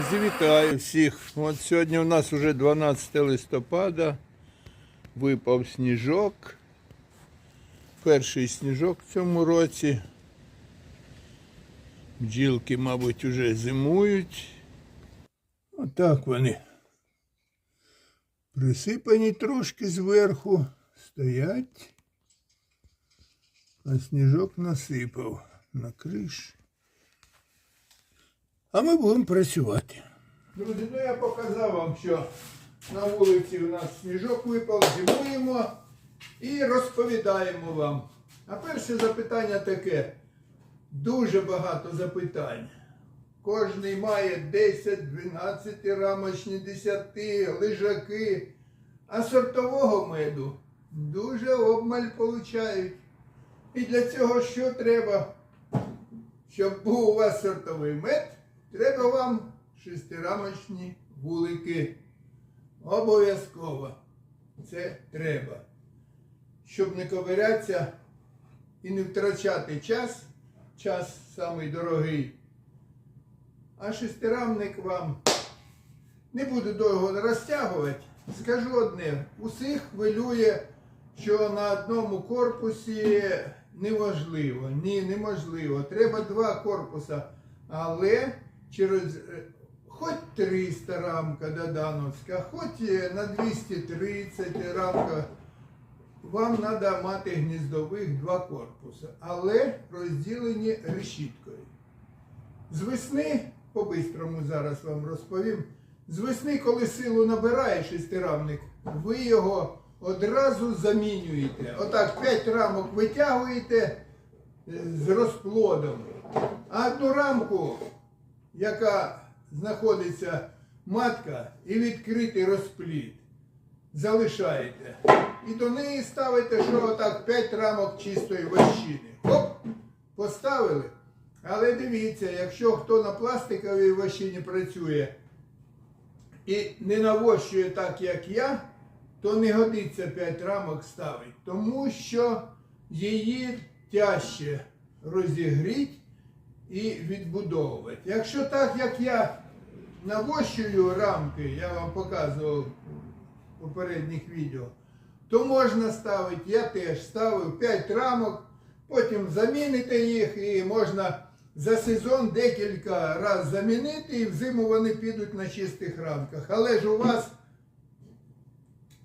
Друзі, вітаю всіх. От сьогодні у нас вже 12 листопада. Випав сніжок. Перший сніжок в цьому році. Бджілки, мабуть, вже зимують. Отак вони. Присипані трошки зверху, стоять. А сніжок насипав на криш. А ми будемо працювати. Друзі, ну я показав вам, що на вулиці у нас сніжок випав, зимуємо і розповідаємо вам. А перше запитання таке. Дуже багато запитань. Кожний має 10, 12 рамочні, 10, лежаки. А сортового меду дуже обмаль получають. І для цього що треба? Щоб був у вас сортовий мед, треба вам шестирамочні вулики. Обов'язково. Це треба. Щоб не ковирятися і не втрачати час, час самий дорогий. А шестирамник вам не буду довго розтягувати. Скажу одне, усіх хвилює, що на одному корпусі неможливо. Ні, неможливо. Треба два корпуса. Але через е, хоч 300 рамка Додановська, хоч е, на 230 рамка. Вам треба мати гніздових два корпуси, але розділені решіткою. З весни, по-бистрому зараз вам розповім, з весни, коли силу набирає шестирамник, ви його одразу замінюєте. Отак 5 рамок витягуєте е, з розплодом. А одну рамку, яка знаходиться матка, і відкритий розплід, залишаєте. І до неї ставите, що отак 5 рамок чистої вощини. Хоп! Поставили. Але дивіться, якщо хто на пластиковій вощині працює і не навощує так, як я, то не годиться 5 рамок ставити. Тому що її тяжче розігріть і відбудовувати. Якщо так, як я навощую рамки, я вам показував у попередніх відео, то можна ставити, я теж ставив 5 рамок, потім заміните їх і можна за сезон декілька разів замінити і взиму вони підуть на чистих рамках. Але ж у вас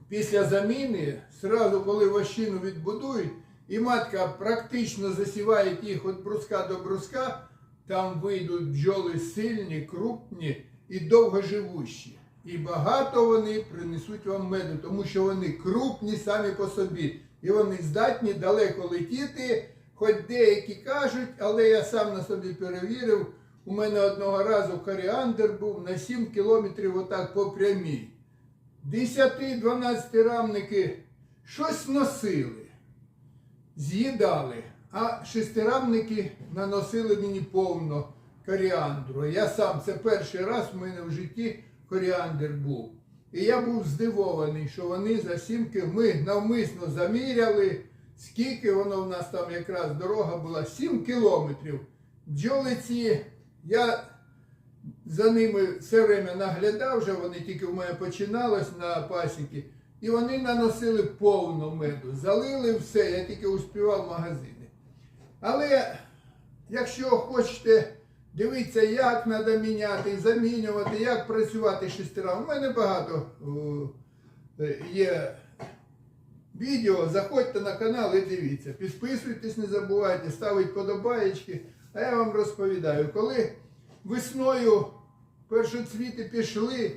після заміни, сразу коли вощину відбудують, і матка практично засіває їх від бруска до бруска, там вийдуть бджоли сильні, крупні і довгоживущі. І багато вони принесуть вам меду, тому що вони крупні самі по собі. І вони здатні далеко летіти, хоч деякі кажуть, але я сам на собі перевірив. У мене одного разу коріандр був на 7 кілометрів отак по прямій. 10-12 рамники щось носили, з'їдали, а шестирамники наносили мені повно коріандру. Я сам, це перший раз в мене в житті коріандр був. І я був здивований, що вони за сімки, ми навмисно заміряли, скільки воно в нас там якраз дорога була, 7 кілометрів. Бджолиці, я за ними все время наглядав, вже вони тільки в мене починалось на пасіки. І вони наносили повну меду, залили все, я тільки успівав магазини. Але якщо хочете дивитися, як треба міняти, замінювати, як працювати шестерам, у мене багато е, є відео, заходьте на канал і дивіться. Підписуйтесь, не забувайте, ставити подобаєчки. А я вам розповідаю, коли весною першоцвіти пішли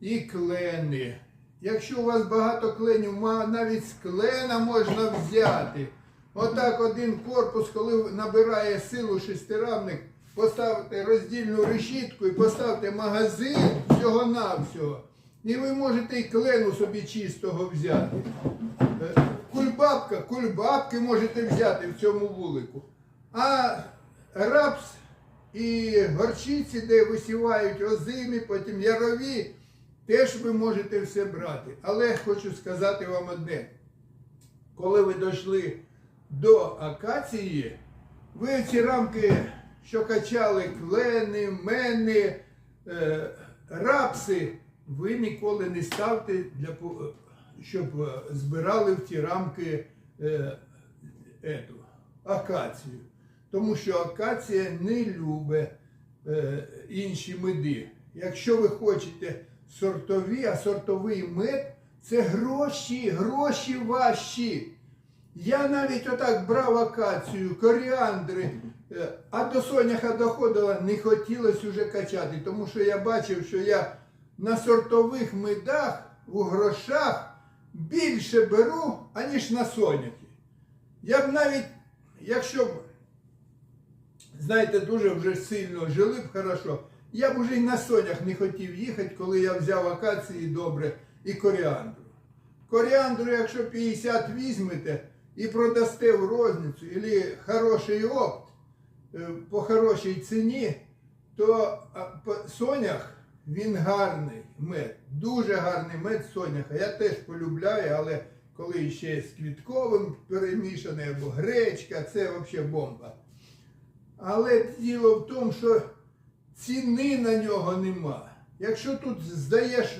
і клени. Якщо у вас багато кленів, навіть з клена можна взяти. Отак один корпус, коли набирає силу шестирамник, поставте роздільну решітку і поставте магазин всього-навсього. І ви можете і клену собі чистого взяти. Е, Кульбабка, кульбабки можете взяти в цьому вулику. А рапс і горчиці, де висівають озимі, потім ярові, теж ви можете все брати. Але хочу сказати вам одне. Коли ви дійшли до акації, ви ці рамки, що качали клени, мени, Е, рапси ви ніколи не ставте, для, щоб е, збирали в ті рамки е, ету, акацію. Тому що акація не любить е, інші меди. Якщо ви хочете сортові, а сортовий мед це гроші, гроші ваші. Я навіть отак брав акацію, коріандри, е, а до соняха доходило, не хотілося вже качати, тому що я бачив, що я на сортових медах у грошах більше беру, аніж на соняхи. Я б навіть, якщо б, знаєте, дуже вже сильно жили б хорошо, я б уже й на сонях не хотів їхати, коли я взяв акації добре і коріандру. Коріандру, якщо 50 візьмете і продасте в розницю, або хороший опт е, по хорошій ціні, то сонях він гарний мед, дуже гарний мед соняха. Я теж полюбляю, але коли ще з квітковим перемішаний або гречка, це взагалі бомба. Але діло в тому, що ціни на нього нема. Якщо тут здаєш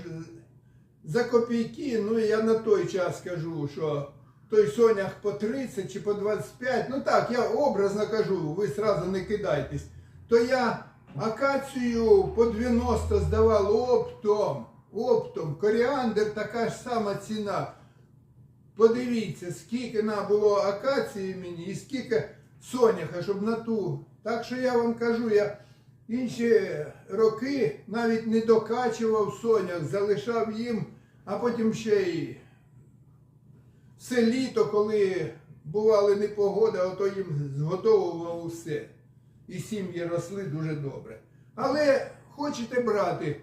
за копійки, ну я на той час кажу, що той сонях по 30 чи по 25, ну так, я образно кажу, ви сразу не кидайтесь, то я акацію по 90 здавав оптом, оптом, коріандр така ж сама ціна. Подивіться, скільки на було акації мені і скільки соняха, щоб на ту. Так що я вам кажу, я інші роки навіть не докачував сонях, залишав їм, а потім ще й все літо, коли бували непогоди, ото їм зготовував усе. І сім'ї росли дуже добре. Але хочете брати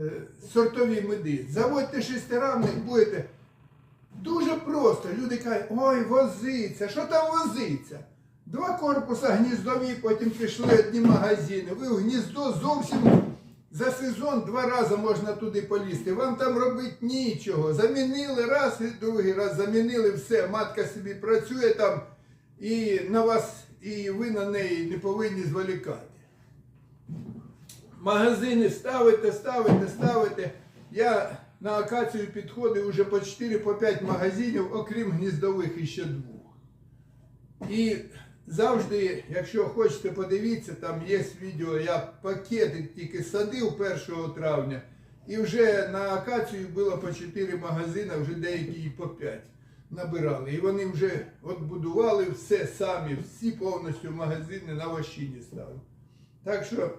е, сортові меди, заводьте шестирамник, будете. Дуже просто. Люди кажуть, ой, возиться, що там возиться? Два корпуса гніздові, потім пішли одні магазини. Ви в гніздо зовсім за сезон два рази можна туди полізти. Вам там робити нічого. Замінили раз і другий раз замінили все. Матка собі працює там і на вас, і ви на неї не повинні зволікати. Магазини ставите, ставите, ставите. Я на акацію підходив уже по 4-5 магазинів, окрім гніздових іще двох. І завжди, якщо хочете подивитися, там є відео, я пакети тільки садив 1 травня, і вже на акацію було по 4 магазини, вже деякі і по 5 набирали. І вони вже от будували все самі, всі повністю магазини на вощині ставили. Так що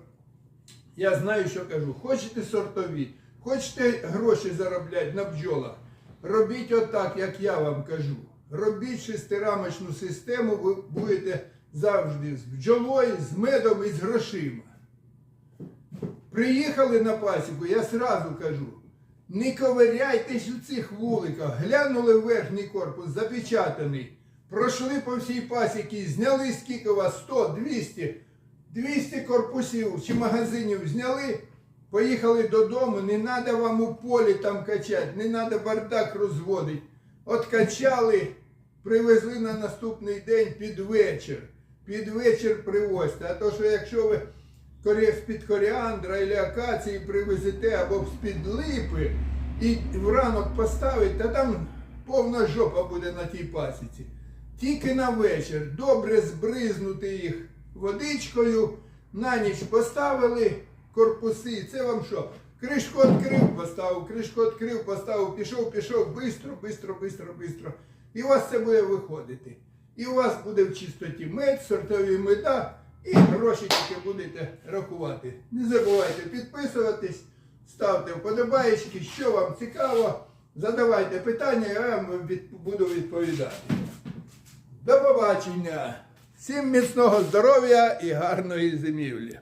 я знаю, що кажу. Хочете сортові, хочете гроші заробляти на бджолах, робіть отак, як я вам кажу. Робіть шестирамочну систему, ви будете завжди з бджолою, з медом і з грошима. Приїхали на пасіку, я сразу кажу, не ковиряйтесь у цих вуликах, глянули верхній корпус, запечатаний, пройшли по всій пасіці, зняли у вас? 100, 200, 200 корпусів чи магазинів зняли, поїхали додому, не треба вам у полі там качати, не треба бардак розводити. От качали, привезли на наступний день під вечір. Під вечір привозьте. А то, що якщо ви з-під коріандра або акації привезете або з-під липи і в ранок поставите, та там повна жопа буде на тій пасіці. Тільки на вечір добре збризнути їх водичкою, на ніч поставили корпуси. Це вам що? Кришку відкрив, поставив, кришку відкрив, поставив, пішов, пішов, бистро, бистро, бистро, бистро. І у вас це буде виходити. І у вас буде в чистоті мед, сортові меда, і гроші тільки будете рахувати. Не забувайте підписуватись, ставте вподобаєчки, що вам цікаво. Задавайте питання, я вам буду відповідати. До побачення! Всім міцного здоров'я і гарної зимівлі!